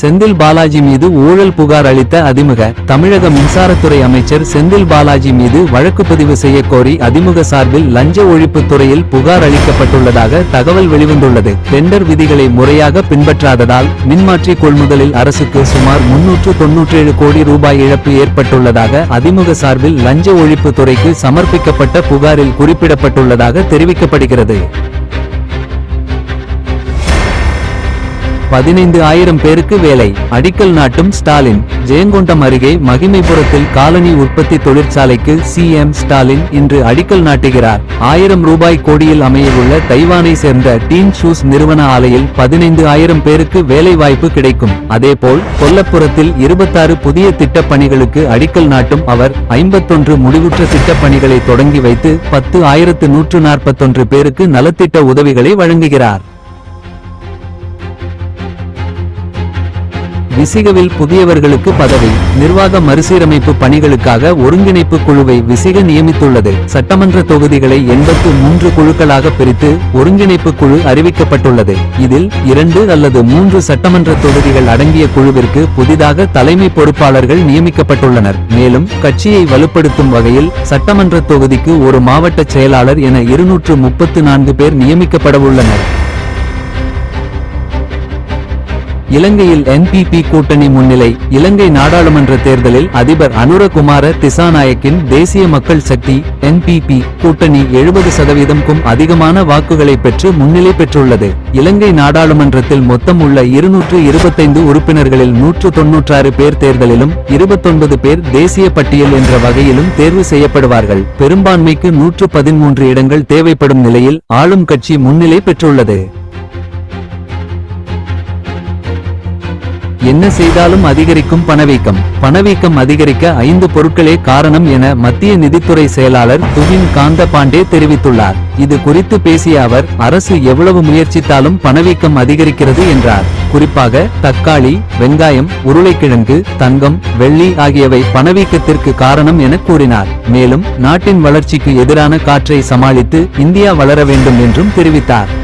செந்தில் பாலாஜி மீது ஊழல் புகார் அளித்த அதிமுக தமிழக மின்சாரத்துறை அமைச்சர் செந்தில் பாலாஜி மீது வழக்கு பதிவு செய்ய கோரி அதிமுக சார்பில் லஞ்ச ஒழிப்பு துறையில் புகார் அளிக்கப்பட்டுள்ளதாக தகவல் வெளிவந்துள்ளது. டெண்டர் விதிகளை முறையாக பின்பற்றாததால் மின்மாற்றி கொள்முதலில் அரசுக்கு சுமார் முன்னூற்று தொன்னூற்றேழு கோடி ரூபாய் இழப்பு ஏற்பட்டுள்ளதாக அதிமுக சார்பில் லஞ்ச ஒழிப்பு துறைக்கு சமர்ப்பிக்கப்பட்ட புகாரில் குறிப்பிடப்பட்டுள்ளதாக தெரிவிக்கப்படுகிறது. பதினைந்து ஆயிரம் பேருக்கு வேலை. அடிக்கல் நாட்டும் ஸ்டாலின். ஜெயங்கொண்டம் அருகே மகிமைபுரத்தில் காலனி உற்பத்தி தொழிற்சாலைக்கு சிஎம் ஸ்டாலின் இன்று அடிக்கல் நாட்டுகிறார். ஆயிரம் ரூபாய் கோடியில் அமையவுள்ள தைவானை சேர்ந்த டீன் ஷூஸ் நிறுவன ஆலையில் பதினைந்து ஆயிரம் பேருக்கு வேலை வாய்ப்பு கிடைக்கும். அதேபோல் கொல்லப்புறத்தில் இருபத்தாறு புதிய திட்டப்பணிகளுக்கு அடிக்கல் நாட்டும் அவர் ஐம்பத்தொன்று முடிவுற்ற திட்டப்பணிகளை தொடங்கி வைத்து பத்து ஆயிரத்து நூற்று நாற்பத்தொன்று பேருக்கு நலத்திட்ட உதவிகளை வழங்குகிறார். விசிகவில் புதியவர்களுக்கு பதவி நிர்வாக மறுசீரமைப்பு பணிகளுக்காக ஒருங்கிணைப்பு குழுவை விசிக நியமித்துள்ளது. சட்டமன்ற தொகுதிகளை எண்பத்து மூன்று குழுக்களாக பிரித்து ஒருங்கிணைப்பு குழு அறிவிக்கப்பட்டுள்ளது. இதில் இரண்டு அல்லது மூன்று சட்டமன்ற தொகுதிகள் அடங்கிய குழுவிற்கு புதிதாக தலைமை பொறுப்பாளர்கள் நியமிக்கப்பட்டுள்ளனர். மேலும் கட்சியை வலுப்படுத்தும் வகையில் சட்டமன்ற தொகுதிக்கு ஒரு மாவட்ட செயலாளர் என இருநூற்று முப்பத்து நான்கு பேர் நியமிக்கப்படவுள்ளனர். இலங்கையில் என்பிபி கூட்டணி முன்னிலை இலங்கை நாடாளுமன்ற தேர்தலில் அதிபர் அனுரகுமார திசாநாயக்கின் தேசிய மக்கள் சக்தி என்பிபி கூட்டணி எழுபது சதவீதம்க்கும் அதிகமான வாக்குகளை பெற்று முன்னிலை பெற்றுள்ளது. இலங்கை நாடாளுமன்றத்தில் மொத்தம் உள்ள இருநூற்று இருபத்தைந்து உறுப்பினர்களில் நூற்று தொன்னூற்றாறு பேர் தேர்தலிலும் இருபத்தொன்பது பேர் தேசிய பட்டியல் என்ற வகையிலும் தேர்வு செய்யப்படுவார்கள். பெரும்பான்மைக்கு நூற்று பதிமூன்று இடங்கள் தேவைப்படும் நிலையில் ஆளும் கட்சி முன்னிலை பெற்றுள்ளது. என்ன செய்தாலும் அதிகரிக்கும் பணவீக்கம். பணவீக்கம் அதிகரிக்க ஐந்து பொருட்களே காரணம் என மத்திய நிதித்துறை செயலாளர் துவின் காந்த பாண்டே தெரிவித்துள்ளார். இது குறித்து பேசிய அவர் அரசு எவ்வளவு முயற்சித்தாலும் பணவீக்கம் அதிகரிக்கிறது என்றார். குறிப்பாக தக்காளி வெங்காயம் உருளைக்கிழங்கு தங்கம் வெள்ளி ஆகியவை பணவீக்கத்திற்கு காரணம் என கூறினார். மேலும் நாட்டின் வளர்ச்சிக்கு எதிரான காற்றை சமாளித்து இந்தியா வளர வேண்டும் என்றும் தெரிவித்தார்.